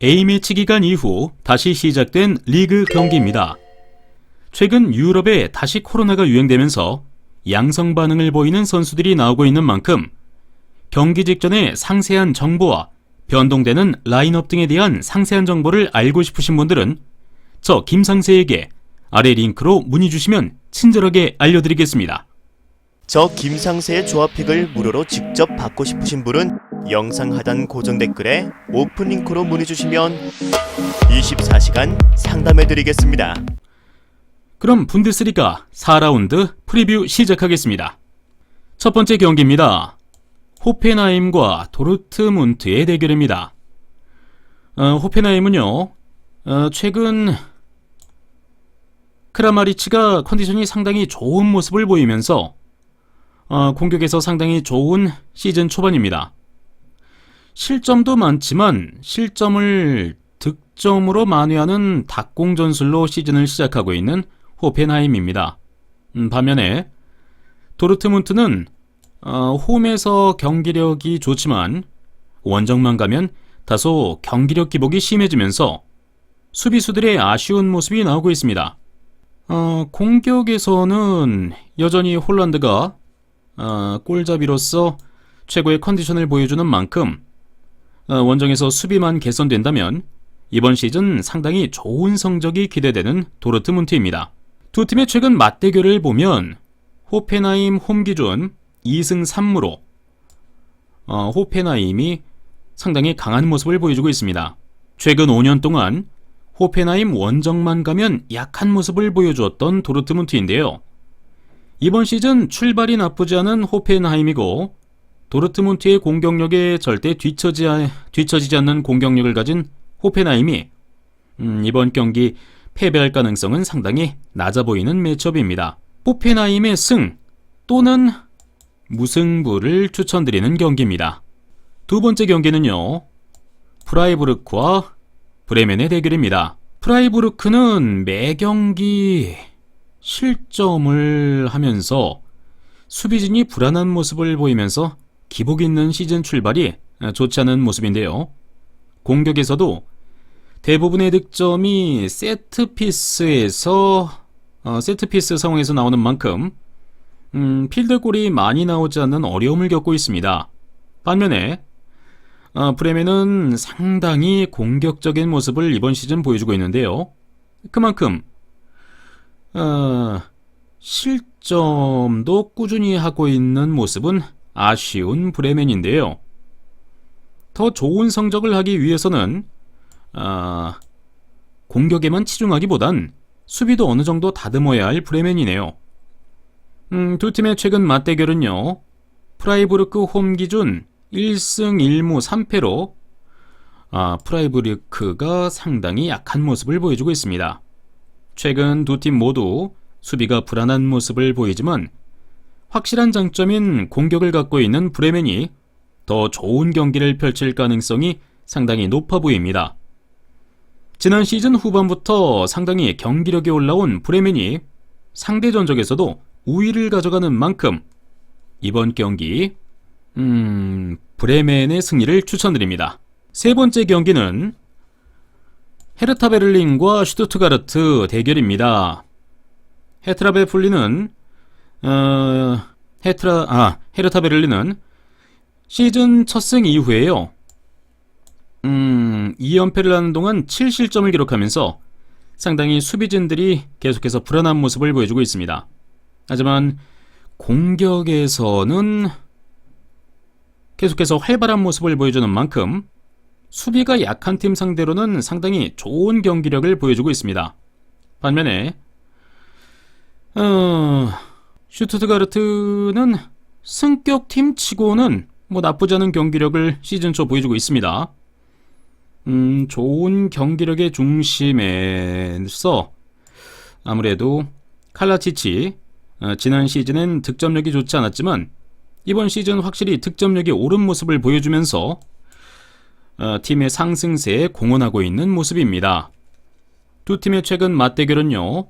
A매치 기간 이후 다시 시작된 리그 경기입니다. 최근 유럽에 다시 코로나가 유행되면서 양성 반응을 보이는 선수들이 나오고 있는 만큼 경기 직전에 상세한 정보와 변동되는 라인업 등에 대한 상세한 정보를 알고 싶으신 분들은 저 김상세에게 아래 링크로 문의 주시면 친절하게 알려드리겠습니다. 저 김상세의 조합픽을 무료로 직접 받고 싶으신 분은 영상 하단 고정 댓글에 오픈 링크로 문의 주시면 24시간 상담해 드리겠습니다. 그럼 분데스리가 4라운드 프리뷰 시작하겠습니다. 첫 번째 경기입니다. 호펜하임과 도르트문트의 대결입니다. 어, 호펜하임은요, 어, 최근 크라마리치가 컨디션이 상당히 좋은 모습을 보이면서 어, 공격에서 상당히 좋은 시즌 초반입니다. 실점도 많지만 실점을 득점으로 만회하는 닭공 전술로 시즌을 시작하고 있는 호펜하임입니다. 음, 반면에 도르트문트는 어, 홈에서 경기력이 좋지만 원정만 가면 다소 경기력 기복이 심해지면서 수비수들의 아쉬운 모습이 나오고 있습니다. 어, 공격에서는 여전히 홀란드가 어, 골잡이로서 최고의 컨디션을 보여주는 만큼 어, 원정에서 수비만 개선된다면 이번 시즌 상당히 좋은 성적이 기대되는 도르트문트입니다. 두 팀의 최근 맞대결을 보면 호펜하임 홈 기준 2승 3무로 어, 호펜하임이 상당히 강한 모습을 보여주고 있습니다. 최근 5년 동안 호펜하임 원정만 가면 약한 모습을 보여주었던 도르트문트인데요. 이번 시즌 출발이 나쁘지 않은 호펜하임이고 도르트문트의 공격력에 절대 뒤처지, 뒤처지지 않는 공격력을 가진 호펜하임이 음, 이번 경기 패배할 가능성은 상당히 낮아 보이는 매첩입니다. 호펜하임의 승 또는 무승부를 추천드리는 경기입니다. 두 번째 경기는요. 프라이부르크와 브레멘의 대결입니다. 프라이부르크는 매 경기 실점을 하면서 수비진이 불안한 모습을 보이면서 기복 있는 시즌 출발이 좋지 않은 모습인데요. 공격에서도 대부분의 득점이 세트피스에서 어, 세트피스 상황에서 나오는 만큼 음, 필드골이 많이 나오지 않는 어려움을 겪고 있습니다. 반면에 어, 브레멘은 상당히 공격적인 모습을 이번 시즌 보여주고 있는데요. 그만큼 어, 실점도 꾸준히 하고 있는 모습은 아쉬운 브레멘인데요. 더 좋은 성적을 하기 위해서는 어, 공격에만 치중하기보단 수비도 어느 정도 다듬어야 할 브레멘이네요. 음, 두 팀의 최근 맞대결은요. 프라이부르크 홈 기준 1승 1무 3패로 아, 프라이부르크가 상당히 약한 모습을 보여주고 있습니다. 최근 두 팀 모두 수비가 불안한 모습을 보이지만 확실한 장점인 공격을 갖고 있는 브레멘이 더 좋은 경기를 펼칠 가능성이 상당히 높아 보입니다. 지난 시즌 후반부터 상당히 경기력이 올라온 브레멘이 상대 전적에서도 우위를 가져가는 만큼 이번 경기 음, 브레멘의 승리를 추천드립니다. 세 번째 경기는 헤르타 베를린과 슈투트가르트 대결입니다. 헤트라 베 풀리는 어, 헤트라 아 헤르타 베를린은 시즌 첫 승 이후에요. 음, 2연패를 하는 동안 7실점을 기록하면서 상당히 수비진들이 계속해서 불안한 모습을 보여주고 있습니다. 하지만 공격에서는 계속해서 활발한 모습을 보여주는 만큼 수비가 약한 팀 상대로는 상당히 좋은 경기력을 보여주고 있습니다. 반면에 어, 슈투트가르트는 승격 팀 치고는 뭐 나쁘지 않은 경기력을 시즌 초 보여주고 있습니다. 음, 좋은 경기력의 중심에서 아무래도 칼라치치 어, 지난 시즌엔 득점력이 좋지 않았지만 이번 시즌 확실히 득점력이 오른 모습을 보여주면서 어, 팀의 상승세에 공헌하고 있는 모습입니다. 두 팀의 최근 맞대결은요.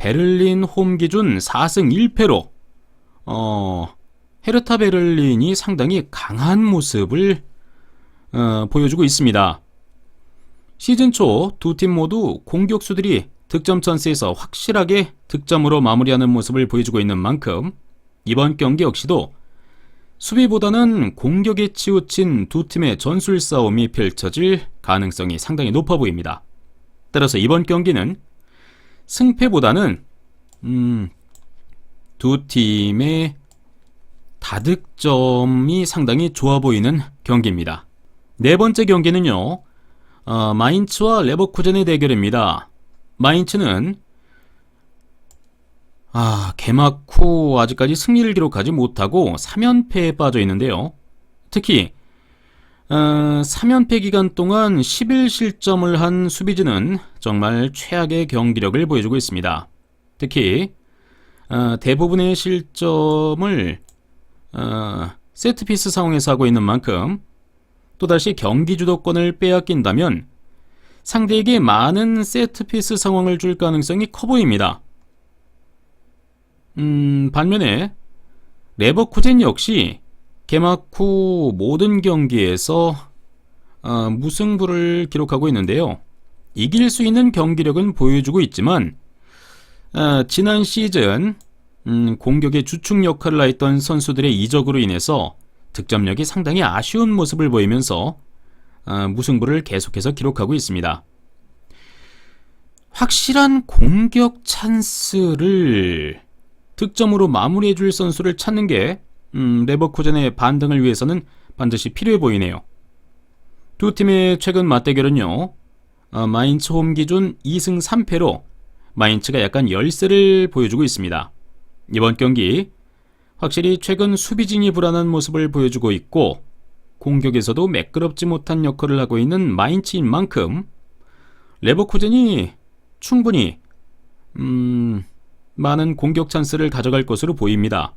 베를린 홈 기준 4승 1패로 어, 헤르타 베를린이 상당히 강한 모습을 어, 보여주고 있습니다. 시즌 초 두 팀 모두 공격수들이 득점 찬스에서 확실하게 득점으로 마무리하는 모습을 보여주고 있는 만큼 이번 경기 역시도 수비보다는 공격에 치우친 두 팀의 전술 싸움이 펼쳐질 가능성이 상당히 높아 보입니다. 따라서 이번 경기는 승패보다는 음, 두 팀의 다득점이 상당히 좋아 보이는 경기입니다. 네 번째 경기는요, 어, 마인츠와 레버쿠젠의 대결입니다. 마인츠는 아, 개막 후 아직까지 승리를 기록하지 못하고 3연패에 빠져 있는데요. 특히 어, 3연패 기간 동안 11실점을 한 수비진은 정말 최악의 경기력을 보여주고 있습니다. 특히 어, 대부분의 실점을 어, 세트피스 상황에서 하고 있는 만큼 또다시 경기 주도권을 빼앗긴다면 상대에게 많은 세트피스 상황을 줄 가능성이 커 보입니다. 음, 반면에 레버쿠젠 역시 개막 후 모든 경기에서 어, 무승부를 기록하고 있는데요. 이길 수 있는 경기력은 보여주고 있지만 어, 지난 시즌 음, 공격의 주축 역할을 했던 선수들의 이적으로 인해서 득점력이 상당히 아쉬운 모습을 보이면서 어, 무승부를 계속해서 기록하고 있습니다. 확실한 공격 찬스를 득점으로 마무리해 줄 선수를 찾는 게 음, 레버쿠젠의 반등을 위해서는 반드시 필요해 보이네요. 두 팀의 최근 맞대결은요. 어, 마인츠 홈 기준 2승 3패로 마인츠가 약간 열세를 보여주고 있습니다. 이번 경기 확실히 최근 수비진이 불안한 모습을 보여주고 있고 공격에서도 매끄럽지 못한 역할을 하고 있는 마인츠인 만큼 레버쿠젠이 충분히 음, 많은 공격 찬스를 가져갈 것으로 보입니다.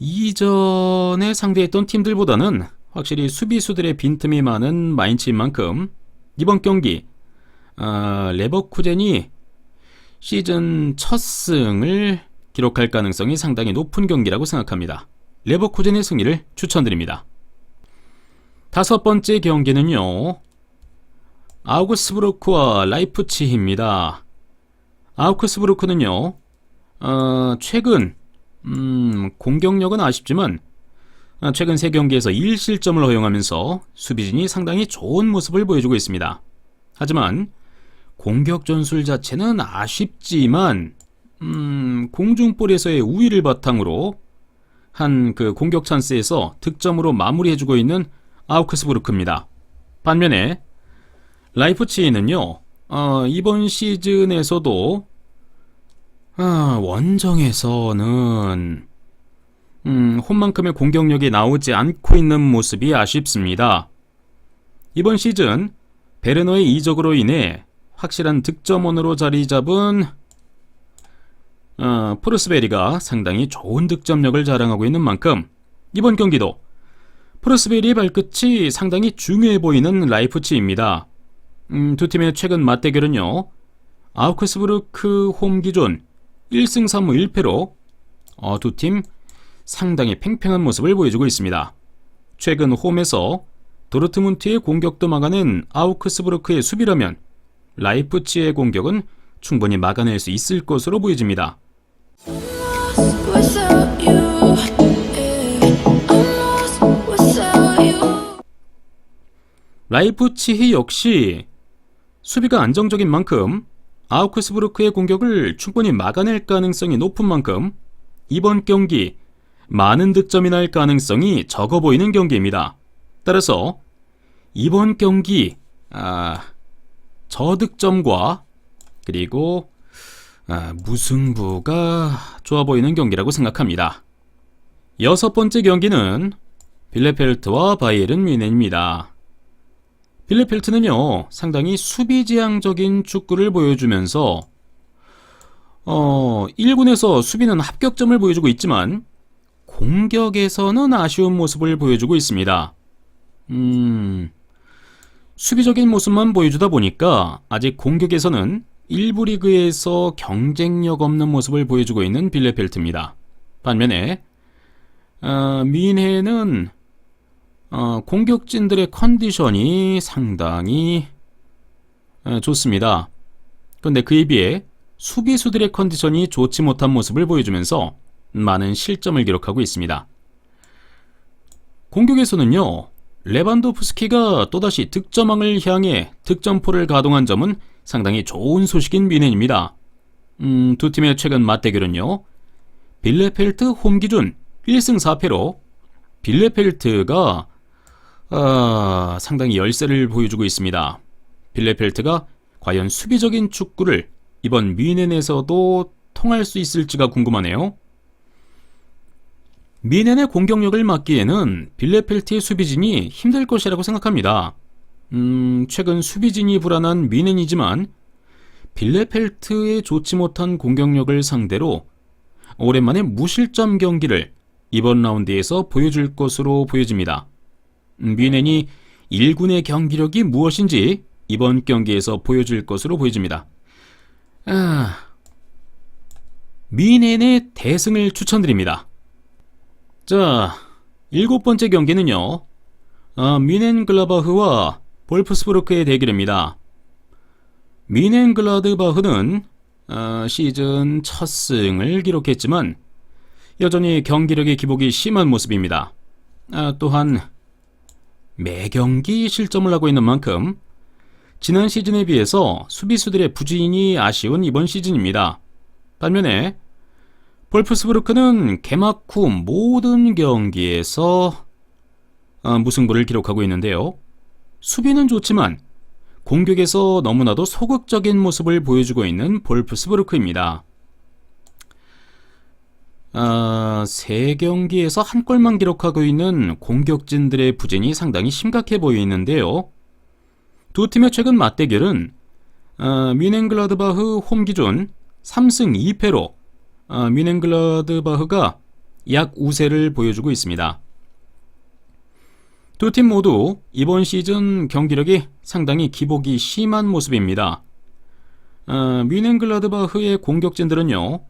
이전에 상대했던 팀들보다는 확실히 수비수들의 빈틈이 많은 마인츠인 만큼 이번 경기 어, 레버쿠젠이 시즌 첫 승을 기록할 가능성이 상당히 높은 경기라고 생각합니다. 레버쿠젠의 승리를 추천드립니다. 다섯 번째 경기는요. 아우그스부르크와 라이프치히입니다. 아우크스부르크는요, 어, 최근, 음, 공격력은 아쉽지만, 어, 최근 세 경기에서 1실점을 허용하면서 수비진이 상당히 좋은 모습을 보여주고 있습니다. 하지만, 공격 전술 자체는 아쉽지만, 음, 공중볼에서의 우위를 바탕으로 한 그 공격 찬스에서 득점으로 마무리해주고 있는 아우크스부르크입니다. 반면에, 라이프치히는요, 어, 이번 시즌에서도 아, 원정에서는 음, 홈만큼의 공격력이 나오지 않고 있는 모습이 아쉽습니다. 이번 시즌 베르너의 이적으로 인해 확실한 득점원으로 자리 잡은 어, 프로스베리가 상당히 좋은 득점력을 자랑하고 있는 만큼 이번 경기도 프로스베리의 발끝이 상당히 중요해 보이는 라이프치입니다. 음, 두 팀의 최근 맞대결은요. 아우크스부르크 홈 기존 1승 3무 1패로 어, 두팀 상당히 팽팽한 모습을 보여주고 있습니다. 최근 홈에서 도르트문트의 공격도 막아낸 아우크스부르크의 수비라면 라이프치의 공격은 충분히 막아낼 수 있을 것으로 보여집니다. 라이프치히 역시 수비가 안정적인 만큼 아우크스부르크의 공격을 충분히 막아낼 가능성이 높은 만큼 이번 경기 많은 득점이 날 가능성이 적어 보이는 경기입니다. 따라서 이번 경기 아, 저득점과 그리고 아, 무승부가 좋아 보이는 경기라고 생각합니다. 여섯 번째 경기는 빌레펠트와 바이에른 뮌헨입니다. 빌레펠트는요, 상당히 수비지향적인 축구를 보여주면서, 어, 1군에서 수비는 합격점을 보여주고 있지만, 공격에서는 아쉬운 모습을 보여주고 있습니다. 음, 수비적인 모습만 보여주다 보니까, 아직 공격에서는 일부 리그에서 경쟁력 없는 모습을 보여주고 있는 빌레펠트입니다. 반면에, 어, 뮌헨은 어, 공격진들의 컨디션이 상당히 에, 좋습니다. 그런데 그에 비해 수비수들의 컨디션이 좋지 못한 모습을 보여주면서 많은 실점을 기록하고 있습니다. 공격에서는요, 레반도프스키가 또다시 득점왕을 향해 득점포를 가동한 점은 상당히 좋은 소식인 미넨입니다. 음, 두 팀의 최근 맞대결은요, 빌레펠트 홈 기준 1승 4패로 빌레펠트가 아, 상당히 열세를 보여주고 있습니다. 빌레펠트가 과연 수비적인 축구를 이번 미넨에서도 통할 수 있을지가 궁금하네요. 미넨의 공격력을 막기에는 빌레펠트의 수비진이 힘들 것이라고 생각합니다. 음, 최근 수비진이 불안한 미넨이지만 빌레펠트의 좋지 못한 공격력을 상대로 오랜만에 무실점 경기를 이번 라운드에서 보여줄 것으로 보여집니다. 음, 미넨이 1군의 경기력이 무엇인지 이번 경기에서 보여줄 것으로 보여집니다. 아, 미넨의 대승을 추천드립니다. 자, 일곱 번째 경기는요. 아, 미넨글라바흐와 볼프스부르크의 대결입니다. 미넨글라드바흐는 아, 시즌 첫 승을 기록했지만 여전히 경기력의 기복이 심한 모습입니다. 아, 또한 매 경기 실점을 하고 있는 만큼 지난 시즌에 비해서 수비수들의 부진이 아쉬운 이번 시즌입니다. 반면에 볼프스부르크는 개막 후 모든 경기에서 아, 무승부를 기록하고 있는데요. 수비는 좋지만 공격에서 너무나도 소극적인 모습을 보여주고 있는 볼프스부르크입니다. 아, 세 경기에서 한 골만 기록하고 있는 공격진들의 부진이 상당히 심각해 보이는데요. 두 팀의 최근 맞대결은 아, 미넨글라드바흐 홈 기준 3승 2패로 아, 미넨글라드바흐가 약 우세를 보여주고 있습니다. 두 팀 모두 이번 시즌 경기력이 상당히 기복이 심한 모습입니다. 아, 미넨글라드바흐의 공격진들은요,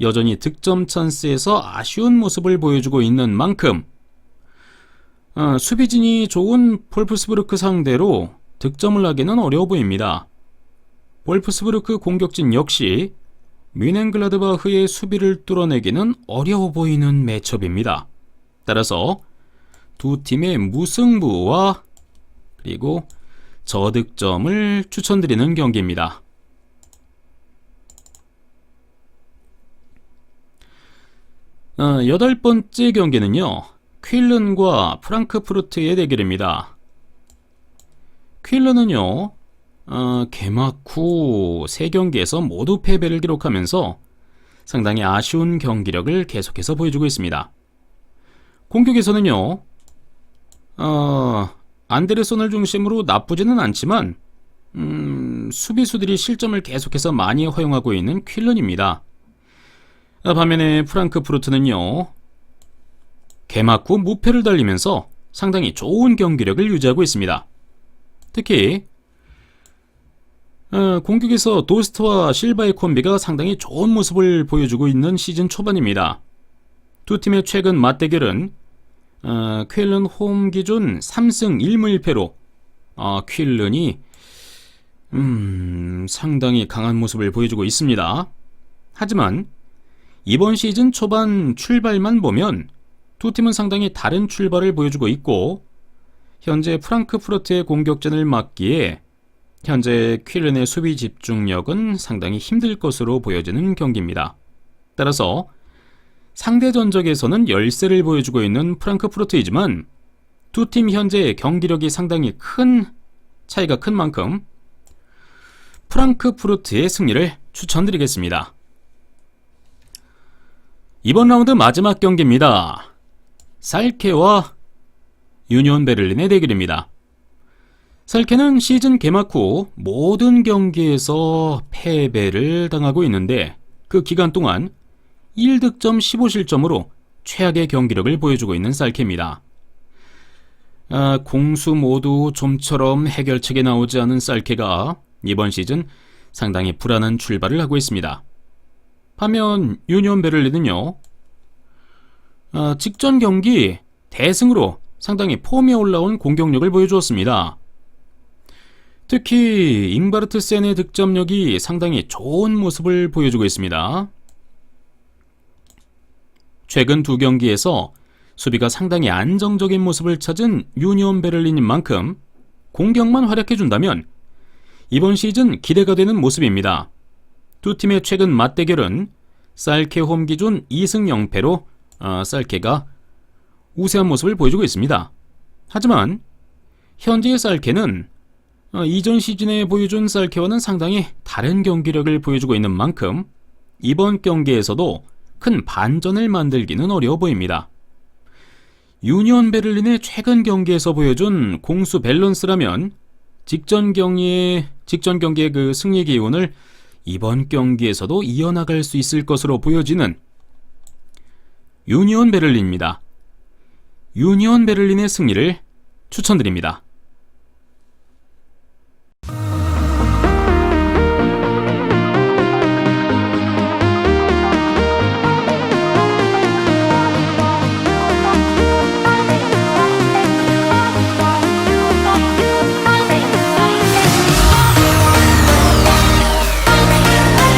여전히 득점 찬스에서 아쉬운 모습을 보여주고 있는 만큼 아, 수비진이 좋은 폴프스부르크 상대로 득점을 하기는 어려워 보입니다. 볼프스부르크 공격진 역시 미넨글라드바흐의 수비를 뚫어내기는 어려워 보이는 매첩입니다. 따라서 두 팀의 무승부와 그리고 저득점을 추천드리는 경기입니다. 어, 여덟 번째 경기는요. 퀼른과 프랑크푸르트의 대결입니다. 퀼른은요. 어, 개막 후세 경기에서 모두 패배를 기록하면서 상당히 아쉬운 경기력을 계속해서 보여주고 있습니다. 공격에서는요, 어, 안데르손을 중심으로 나쁘지는 않지만, 음, 수비수들이 실점을 계속해서 많이 허용하고 있는 퀼른입니다. 아, 반면에 프랑크푸르트는요, 개막 후 무패를 달리면서 상당히 좋은 경기력을 유지하고 있습니다. 특히 어, 공격에서 도스트와 실바의 콤비가 상당히 좋은 모습을 보여주고 있는 시즌 초반입니다. 두 팀의 최근 맞대결은 어, 퀼른 홈 기준 3승 1무 1패로 어, 퀼른이 음, 상당히 강한 모습을 보여주고 있습니다. 하지만 이번 시즌 초반 출발만 보면 두 팀은 상당히 다른 출발을 보여주고 있고 현재 프랑크푸르트의 공격전을 막기에 현재 퀼른의 수비 집중력은 상당히 힘들 것으로 보여지는 경기입니다. 따라서 상대 전적에서는 열세를 보여주고 있는 프랑크푸르트이지만 두 팀 현재 경기력이 상당히 큰 차이가 큰 만큼 프랑크푸르트의 승리를 추천드리겠습니다. 이번 라운드 마지막 경기입니다. 살케와 유니온 베를린의 대결입니다. 살케는 시즌 개막 후 모든 경기에서 패배를 당하고 있는데 그 기간 동안 1득점 15실점으로 최악의 경기력을 보여주고 있는 살케입니다. 아, 공수 모두 좀처럼 해결책이 나오지 않은 살케가 이번 시즌 상당히 불안한 출발을 하고 있습니다. 반면 유니온 베를린은요, 아, 직전 경기 대승으로 상당히 폼에 올라온 공격력을 보여주었습니다. 특히 잉바르트센의 득점력이 상당히 좋은 모습을 보여주고 있습니다. 최근 두 경기에서 수비가 상당히 안정적인 모습을 찾은 유니온 베를린인 만큼 공격만 활약해준다면 이번 시즌 기대가 되는 모습입니다. 두 팀의 최근 맞대결은 쌀케 홈 기준 2승 0패로 아, 쌀케가 우세한 모습을 보여주고 있습니다. 하지만 현재의 쌀케는 어, 이전 시즌에 보여준 쌀케와는 상당히 다른 경기력을 보여주고 있는 만큼 이번 경기에서도 큰 반전을 만들기는 어려워 보입니다. 유니온 베를린의 최근 경기에서 보여준 공수 밸런스라면 직전 경기의 직전 경기의 그 승리 기운을 이번 경기에서도 이어나갈 수 있을 것으로 보여지는 유니온 베를린입니다. 유니온 베를린의 승리를 추천드립니다.